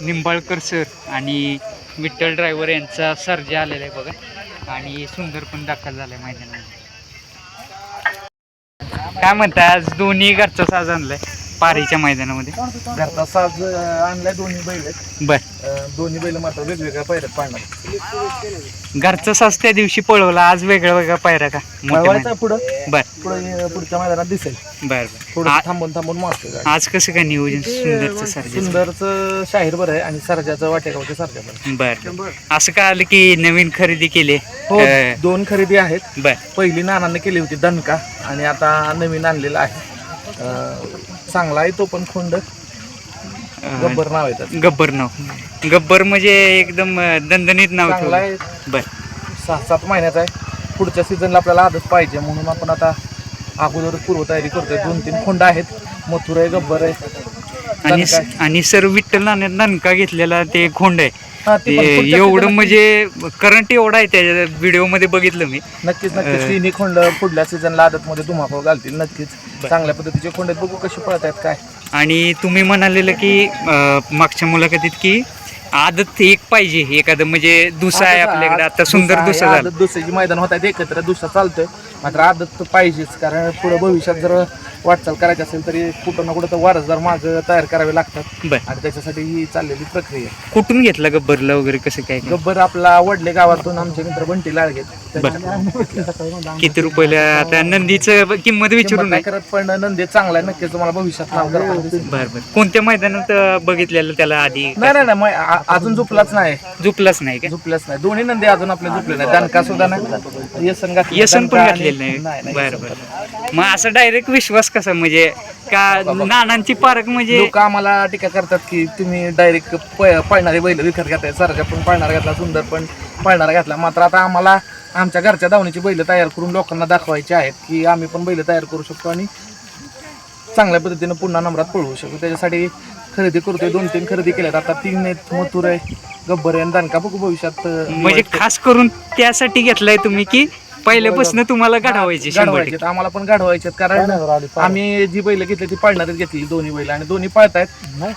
Nimbalkar sir आणि Vitthal driver यांचा सर्जा आलेला आहे बघा. आणि सुंदर पण दाखल झालाय मैदानामध्ये. काय म्हणताय आज दोन्ही घरचा साज आणलाय. पारीच्या मैदानामध्ये. घरचा साज आणलाय दोन्ही बैल. बर. दोन्ही बैल मात्र वेगवेगळ्या पायऱ्यात पाळणार घरचा साज त्या दिवशी पळवला आज वेगळा वेगळा पायरा का? पळवायचा पुढं. बर. पुढे पुढच्या मैदानात दिसेल. बर आ- थांबून थांबून मारतो. आज कसं काय नियोजन? सुंदरचं सर्जा सुंदरचं शाहीर बरं आहे आणि सरजाचं वाटेगावचं सरजा बरं. बर असं काय आलं की नवीन खरेदी केली? हो दोन खरेदी आहेत. बर. पहिली नानाने केली होती दणका आणि आता नवीन आणलेला आहे. चांगला आहे तो पण खोंड. गब्बर नाव आहे त्याचं. गब्बर नाव. गब्बर म्हणजे एकदम दणदणीत नाव चांगला. आहे. बर. सहा सात महिन्याचा आहे. पुढच्या सीझनला आपल्याला आदत पाहिजे. म्हणून आपण आता अगोदर पूर्वतयारी करतोय. दोन तीन खोंड आहेत. मथुर आहे गब्बर आहे. आणि. आणि सर विठ्ठल नाण्यात ननका घेतलेला ते खोंड आहे. हा, ते पण ते पुढच्या एवढं season म्हणजे करंट एवढा आहे त्या व्हिडिओमध्ये बघितलं मी. नक्कीच नक्कीच. अं, तिन्ही खोंड पुढल्या सीझनला आदत मध्ये धुमाकूळ घालतील नक्कीच. चांगल्या पद्धतीचे खोंड आहेत. बघू कशी पळत आहेत काय. आणि तुम्ही म्हणालेलं की अं, मागच्या मुलाखतीत की आदत एक पाहिजे एखादं म्हणजे दुसरा आहे आपल्याकडे. आता सुंदर दुसरा झाला. आदत दुसऱ्याची मैदान होत आहेत. एकत्र दुसरा चालतोय. मात्र आदत तर पाहिजेच कारण पुढे भविष्यात जर वाटचाल करायची असेल तरी कुठं ना कुठं तर वारसदार मागं तयार करावे लागतात. बर. आणि त्याच्यासाठी ही चाललेली प्रक्रिया आहे. कुठून घेतला गब्बरला वगैरे कसं काय? काय? गब्बर आपला वडले गावातून आमचे मित्र बंटी लाळगेत किती रुपयाला? आता नंदीचं किंमत विचारून नाही करत पण नंदी चांगला आहे नक्कीच तुम्हाला भविष्यात नाव. बर बर. कोणत्या मैदानात अं, बघितलेलं त्याला आधी? नाही नाही नाही मग आ- अजून झोपलाच नाही. झुपलाच नाही का? झोपलाच नाही. दोन्ही नंदी अजून आपले झोपले नाही दणका सुद्धा नाही. येसन घातलं. यसन पण दणका आणि- नाही. नाही बर बर. मग असं डायरेक्ट विश्वास कसा? म्हणजे का नानांची पारख म्हणजे लोक आम्हाला टीका करतात की तुम्ही डायरेक्ट पळणारे बैल विकत घेताय. सरजा पण पळणारा घातला सुंदर पण पळणारा घातला. मात्र आता आम्हाला आमच्या घरच्या धावणीची बैल तयार करून लोकांना दाखवायची आहेत की आम्ही पण बैल तयार करू शकतो आणि चांगल्या पद्धतीनं पुन्हा नंबरात पळवू शकतो. त्याच्यासाठी खरेदी करतोय. दोन तीन खरेदी केल्यात. आता तीन आहेत. मथुर आहे गब्बर आहे आणि दणका बघू भविष्यात म्हणजे खास करून त्यासाठी घेतलाय तुम्ही की पहिल्यापासून तुम्हाला घडवायची शंभर गाढवायचे टक्के. आम्हाला पण गाढवायचे कारण आम्ही जी बैल घेतली ती पाळणारीच घेतली दोन्ही बैल. आणि दोन्ही पळतायत.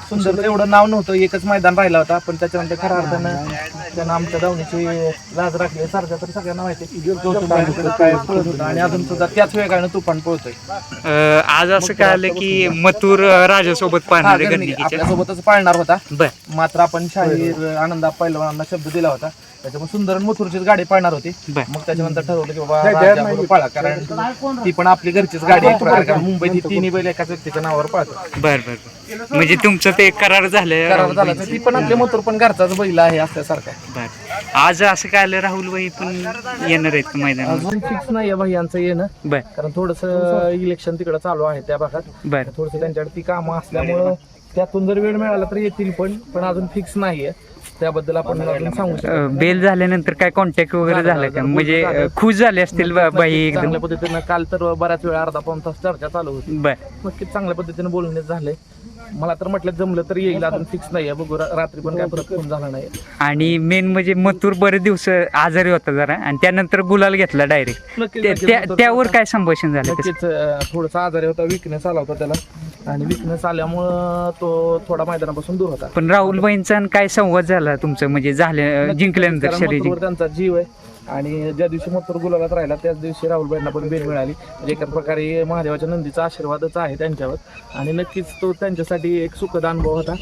सुंदर एवढं नाव नव्हतं. एकच मैदान राहिला होता. पण त्याच्यानंतर खऱ्या अर्थानं त्यानं आमच्या धावणीची लाज राखली सारख्या तर सगळ्यांना माहिती आहे. काय पळत होता. आणि अजून सुद्धा त्याच वेगानं तुफान पळतोय. अं, आज असं काय आलं की मथुर राजासोबत पाहणार गरणी गणिकीच्या आपल्यासोबतच पाळणार होता. बर. मात्र आपण शाहीर आनंदा पहिलवानांना शब्द दिला होता. त्याच्यामुळे सुंदर आणि मथुरचीच गाडी पाळणार होती. बर. मग त्याच्यानंतर ठरवलं की बाबा राजाबरोबर पळा कारण ती पण आपली घरचीच गाडी आहे. एक प्रकारे. कारण मुंबईत ही तिन्ही बैल एकाच व्यक्तीच्या नावावर पळतात. बर बर बर. म्हणजे तुमचं ते करार झालं करार झाला. तर ती पण आपले मथुर पण घरचाच बैल आहे असल्यासारखा. बर. आज असं काय आलं? राहुल भाई पण येणार आहेत का मैदानात. अजून फिक्स नाही भाई यांचं येणं. बर. कारण थोडस इलेक्शन तिकडे चालू आहे त्या भागात. बर. थोडस त्यांच्याकडे ती कामं असल्यामुळं त्यातून जर वेळ मिळाला तर येतील पण पण अजून फिक्स नाहीये. त्याबद्दल आपण अजून सांगू शकतो बेल झाल्यानंतर काय कॉन्टॅक्ट वगैरे झालं का? म्हणजे अं, खुश झाले असतील बा- बाई एकदम? चांगल्या पद्धतीनं काल तर बऱ्याच वेळ अर्धा पाऊन तास चर्चा चालू होती. बर. नक्कीच चांगल्या पद्धतीने बोलणे झाले. मला तर म्हटलं जमलं तर येईल अजून फिक्स नाहीये. बघू रा- रात्री पण काय परत फोन झाला नाही. आणि मेन म्हणजे मथुर बरेच दिवस आजारी होता जरा. आणि त्यानंतर गुलाल घेतला डायरेक्ट नक्कीच नक्कीच. मथुर- त्यावर काय संभाषण झालं कसं? नक्कीच थोडासा आजारी होता विकनेस आला होता त्याला. आणि विकनेस आल्यामुळं तो थोडा मैदानापासून दूर होता. पण राहुल भाईंचा काय संवाद झाला तुमचं? म्हणजे झालं जिंकल्यानंतर मथुरवर त्यांचा जीव आहे. आणि ज्या दिवशी मथुर गुलाबात राहिला त्याच दिवशी राहुलबाईंना पण बेल मिळाली. म्हणजे एका प्रकारे महादेवाच्या नंदीचा आशीर्वादच आहे त्यांच्यावर. आणि नक्कीच तो त्यांच्यासाठी एक सुखद अनुभव होता.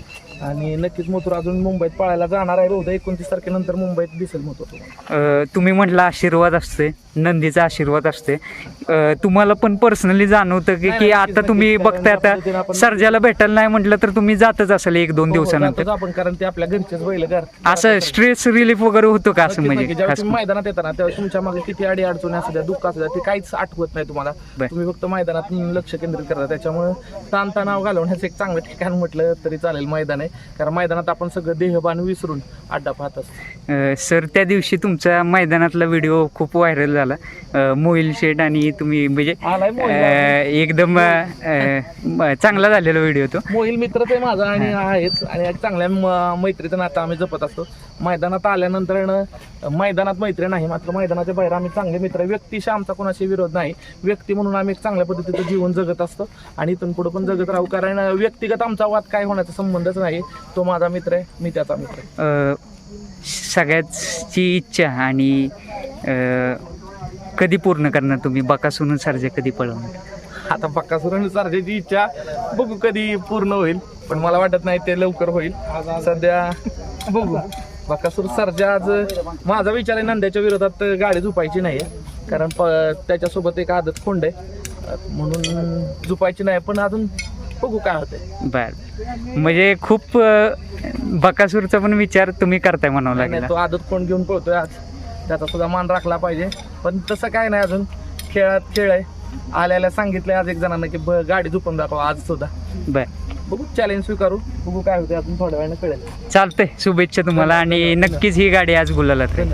आणि नक्कीच मथुर अजून मुंबईत पळायला जाणार आहे. बहुधा एकोणतीस तारखेनंतर मुंबईत दिसेल मथुर. तुम्हाला अं, तुम्ही म्हटलं आशीर्वाद असते. नंदीचा आशीर्वाद असते. अं, तुम्हाला पण पर्सनली जाणवतं की नाही, की नक्कीच, आता नक्कीच. तुम्ही कारण बघताय पद्धतीने आता आपण- सर्जाला भेटायला नाही म्हटलं तर तुम्ही जातच असाल एक दोन हो, दिवसानंतर. जातोच आपण कारण ते आपल्या घरचेच बैल घर. असं स्ट्रेस रिलीफ वगैरे होतो का असं म्हणजे? नक्कीच. ज्यावेळी खास तुम्ही मैदानात येताना त्यावेळी तुमच्या मागे किती अडी अडचणी असू द्या दुःख असू द्या ते काहीच आठवत नाही तुम्हाला. बर. तुम्ही फक्त मैदानात लक्ष केंद्रित करता. त्याच्यामुळे ताणतणाव घालवण्याचं एक चांगलं ठिकाण म्हटलं तरी चालेल मैदान आहे. कारण मैदानात आपण सगळं देहबान विसरून अड्डा पाहत असतो. अं, सर त्या दिवशी तुमचा मैदानातला व्हिडिओ खूप व्हायरल झाला. अं, मोहिल शेठ आणि तुम्ही म्हणजे आलाय मोहिल. अं, एकदम अं, म- चांगला झालेला व्हिडिओ तो. मोहिल मित्रच आहे माझा आणि आहेच. आणि एक चांगल्या म- मैत्रीचं नातं आम्ही जपत असतो. मैदानात आल्यानंतर न- मैदानात मैत्री नाही मात्र मैदानाच्या बाहेर आम्ही चांगले मित्र आहे. व्यक्तिशा आमचा कोणाशी विरोध नाही. व्यक्ती म्हणून आम्ही एक चांगल्या पद्धतीचं जीवन जगत असतो. आणि इथून पुढे पण जगत राहू. कारण व्यक्तिगत आमचा वाद काय होण्याचा संबंधच नाही. की तो माझा मित्र आहे मी त्याचा मित्र आहे. अ, सगळ्याची इच्छा आणि अ, कधी पूर्ण करणार तुम्ही? बकासून सर्जे कधी पळवणार? आता पक्का सुरण सारख्याची इच्छा बघू कधी पूर्ण होईल पण मला वाटत नाही ते लवकर होईल. सध्या बघू. बकासूर सरजा आज माझा विचार आहे नंद्याच्या विरोधात गाडी झुपायची नाही कारण प त्याच्यासोबत एक आदत खोंड आहे. म्हणून झुपायची नाही पण अजून बघू काय होतंय. बर. म्हणजे खूप अ, बकासूरचा पण विचार तुम्ही करताय म्हणावं नाही, लागेल. नाही, तो आदत कोण घेऊन पळतोय आज. त्याचा सुद्धा मान राखला पाहिजे. पण तसं काय नाही अजून. खेळात खेळ आहे. आल्याला सांगितलंय आज एक जणांना की ब- गाडी झुपून दाखवा आज सुद्धा. बर. बघू चॅलेंज स्वीकारू. बघू काय होते अजून थोड्या वेळानं कळेल. चालतंय. शुभेच्छा तुम्हाला. आणि नक्कीच ही गाडी आज गुलाला धन्यवाद.